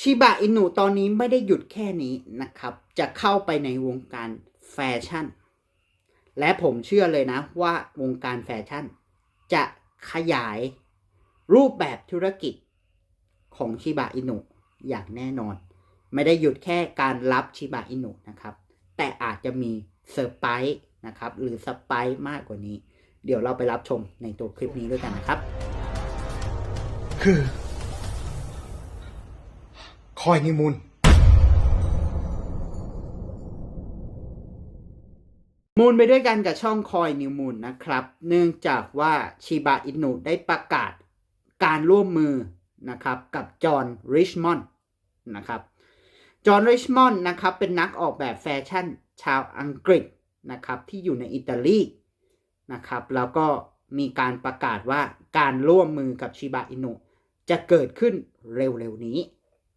ชิบะอินุตอนนี้ไม่ได้หยุดแค่นี้นะครับ จะเข้าไปในวงการแฟชั่น และผมเชื่อเลยนะว่าวงการแฟชั่น จะขยายรูปแบบธุรกิจของชิบะอินุอย่างแน่นอน ไม่ได้หยุดแค่การรับชิบะอินุนะครับ แต่อาจจะมีเซอร์ไพรส์นะครับ หรือสไปร์มากกว่านี้ เดี๋ยวเราไปรับชมในตัวคลิปนี้ด้วยกันนะครับ คือ คอยนิมุนมูลไปด้วยกันกับช่องคอยนิวมูลนะครับ เนื่องจากว่าชิบะอินุได้ประกาศการร่วมมือนะครับกับจอห์นริชมอนด์นะครับจอห์นริชมอนด์นะครับเป็นนักออกแบบแฟชั่นชาวอังกฤษนะครับที่อยู่ในอิตาลีนะครับแล้วก็มีการประกาศว่าการร่วมมือกับชิบะอินุจะเกิดขึ้นเร็วๆนี้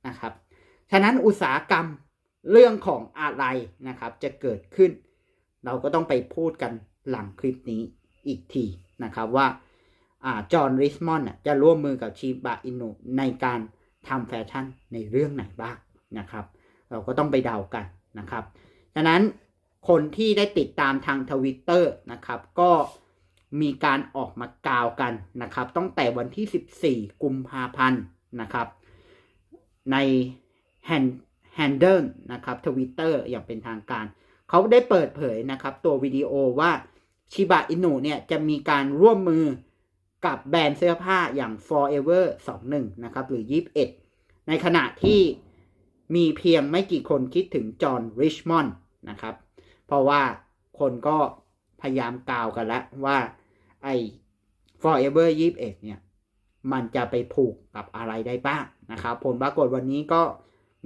นะครับ ฉะนั้นอุตสาหกรรมเรื่องของอะไรนะครับ จะเกิดขึ้น เราก็ต้องไปพูดกันหลังคลิปนี้อีกทีนะครับว่าจอห์นริชมอนด์จะร่วมมือกับชิบะอินุในการทำแฟชั่นในเรื่องไหนบ้างนะครับ เราก็ต้องไปเดากันนะครับฉะนั้นคนที่ได้ติดตามทางทวิตเตอร์นะครับ ก็มีการออกมากล่าวกันนะครับตั้งแต่วันที่ 14 กุมภาพันธ์นะครับ ในแฮนแฮนเดิลนะครับทวิตเตอร์อย่างเป็นทางการ เขาได้เปิดเผยนะครับ ตัววิดีโอว่าชิบะอินุเนี่ย จะมีการร่วมมือกับแบรนด์เสื้อผ้าอย่าง Forever 21 นะครับ หรือ 21 ในขณะที่มีเพียงไม่กี่คนคิดถึงจอห์นริชมอนด์นะครับ เพราะว่าคนก็พยายามกล่าวกันแล้วว่าไอ้ Forever 21 เนี่ย มันจะไปผูกกับอะไรได้บ้าง นะครับ ผลปรากฏวันนี้ก็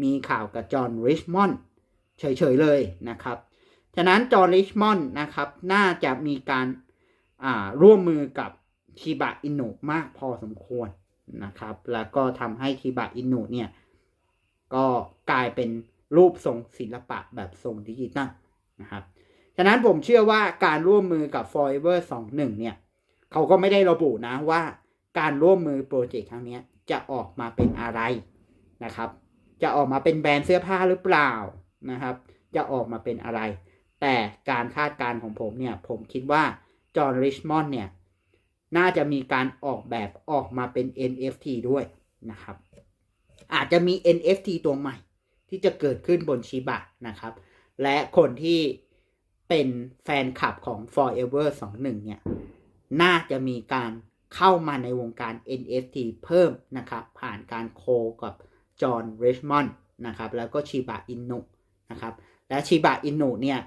มีข่าวกับจอห์นริชมอนด์เฉยๆเลยนะครับ ฉะนั้นจอห์นริชมอนด์นะครับ น่าจะมีการร่วมมือกับชิบะอินุมากพอสมควรนะครับ แล้วก็ทำให้ชิบะอินุเนี่ยก็กลายเป็นรูปทรงศิลปะแบบทรงดิจิตอลนะครับ ฉะนั้นผมเชื่อว่าการร่วมมือกับ Forever 21 เนี่ย เขาก็ไม่ได้ระบุนะว่าการร่วมมือโปรเจกต์ครั้งนี้ จะออกมาเป็นอะไรนะครับ จะออกมาเป็นแบรนด์เสื้อผ้าหรือเปล่านะครับ จะออกมาเป็นอะไร แต่การคาดการณ์ของผมเนี่ย ผมคิดว่าจอห์นริชมอนเนี่ย น่าจะมีการออกแบบออกมาเป็น NFT ด้วยนะครับ อาจจะมี NFT ตัวใหม่ที่จะเกิดขึ้นบนชิบะนะครับ และคนที่เป็นแฟนคลับของ Forever 21 เนี่ย น่าจะมีการ เข้ามาในวงการ NFT เพิ่มนะครับ ผ่านการโคกับจอห์นเรชมอนด์นะครับแล้วก็ชิบะอินุนะครับและชิบะอินุเนี่ย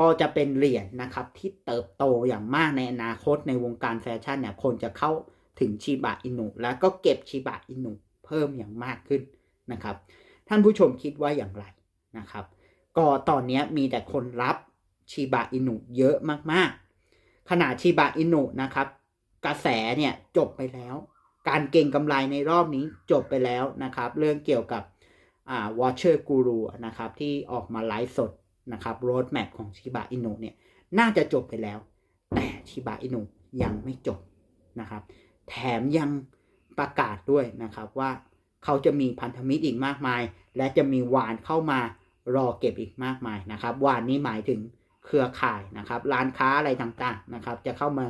ก็จะเป็นเหรียญนะครับที่เติบโตอย่างมากในอนาคตในวงการแฟชั่นเนี่ยคนจะเข้าถึงชิบะอินุแล้วก็เก็บชิบะอินุเพิ่มอย่างมากขึ้นนะครับ ท่านผู้ชมคิดว่าอย่างไรนะครับ ก็ตอนนี้มีแต่คนรับชิบะอินุเยอะมากๆ ขณะชิบะอินุนะครับ กระแสเนี่ยจบไปแล้ว การเก่งกำไรในรอบนี้จบไปแล้วนะครับ เรื่องเกี่ยวกับอ่า Watcher Guru นะครับที่ออกมาไลฟ์สดนะครับโรดแมพของชิบะอินุเนี่ยน่าจะจบไปแล้ว แต่ชิบะอินุยังไม่จบนะครับ แถมยังประกาศด้วยนะครับว่าเขาจะมีพันธมิตรอีกมากมาย และจะมีวานเข้ามารอเก็บอีกมากมายนะครับ วานนี้หมายถึงเครือข่ายนะครับ ร้านค้าอะไรต่างๆนะครับ จะเข้ามา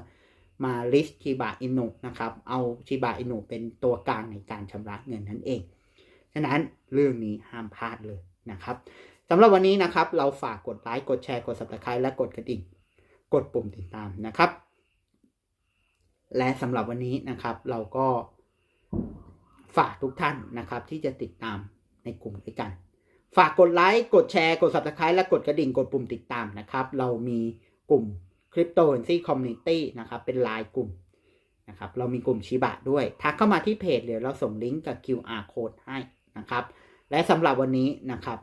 มาลิสชิบะอินุนะครับ เอาชิบะอินุเป็นตัวกลางในการชำระเงินนั่นเอง ฉะนั้นเรื่องนี้ห้ามพลาดเลยนะครับสำหรับวันนี้นะครับ เราฝากกดไลค์ กดแชร์ กด subscribe และกดกระดิ่ง กดปุ่มติดตามนะครับ และสำหรับวันนี้นะครับ เราก็ฝากทุกท่านนะครับ ที่จะติดตามในกลุ่มด้วยกัน ฝากกดไลค์ กดแชร์ กด subscribe และกดกระดิ่ง กดปุ่มติดตามนะครับ เรามีกลุ่ม Cryptocurrency Community นะครับเป็นไลน์กลุ่มนะครับเรามีกลุ่มชิบะด้วย ทักเข้ามาที่เพจเดี๋ยวเราส่งลิงก์กับ QR code ให้นะครับ และสำหรับวันนี้นะครับ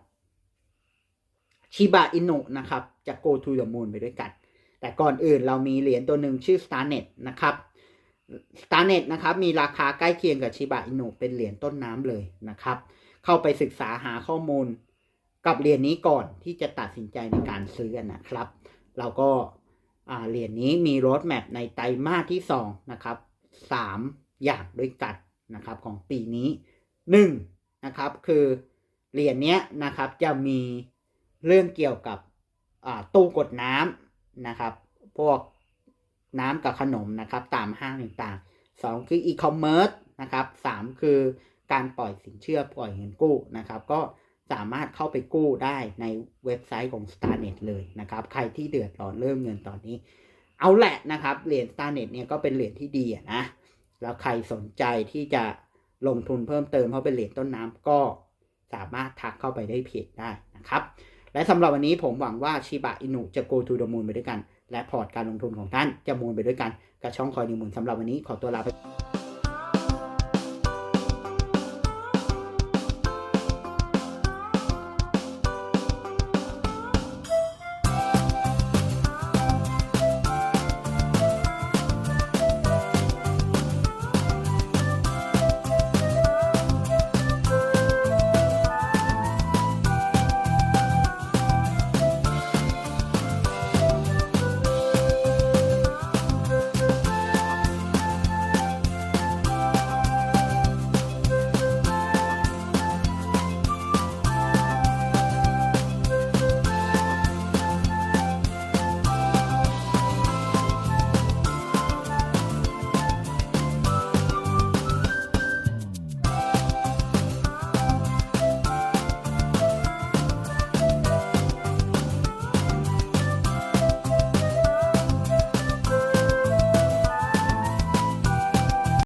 ชิบะอินุนะครับจะ go to the moon ไปด้วยกัน แต่ก่อนอื่นเรามีเหรียญตัวหนึ่งชื่อ Starnet นะครับ Starnet นะครับมีราคาใกล้เคียงกับชิบะอินุเป็นเหรียญต้นน้ำเลยนะครับ เข้าไปศึกษาหาข้อมูลกับเหรียญนี้ก่อนที่จะตัดสินใจในการซื้อนะครับ เราก็ เหรียญนี้มีรถแมพในไตรมาสที่2นะครับ3 อย่างด้วยกันนะครับของปีนี้ 1. นะครับคือเหรียญเนี้ยนะครับจะมีเรื่องเกี่ยวกับตู้กดน้ำนะครับ พวกน้ำกับขนมนะครับตามห้างต่างๆสองคืออีคอมเมิร์ซนะครับสามคือการปล่อยสินเชื่อปล่อยเงินกู้นะครับ ก็ สามารถเข้าไปกู้ได้ในเว็บไซต์ของ Starnet เลยนะครับ ใครที่เดือดร้อนเรื่องเงินตอนนี้ เอาแหละนะครับ เหรียญ Starnet เนี่ยก็เป็นเหรียญที่ดีนะ แล้วใครสนใจที่จะลงทุนเพิ่มเติมเพราะเป็นเหรียญต้นน้ำก็สามารถทักเข้าไปได้เพจได้นะครับ และสำหรับวันนี้ผมหวังว่าชิบะอินุจะ go to the moon ไปด้วยกัน และพอร์ตการลงทุนของท่านจะมูนไปด้วยกัน กับช่องคอยนิวมูลสำหรับวันนี้ขอตัวลาไป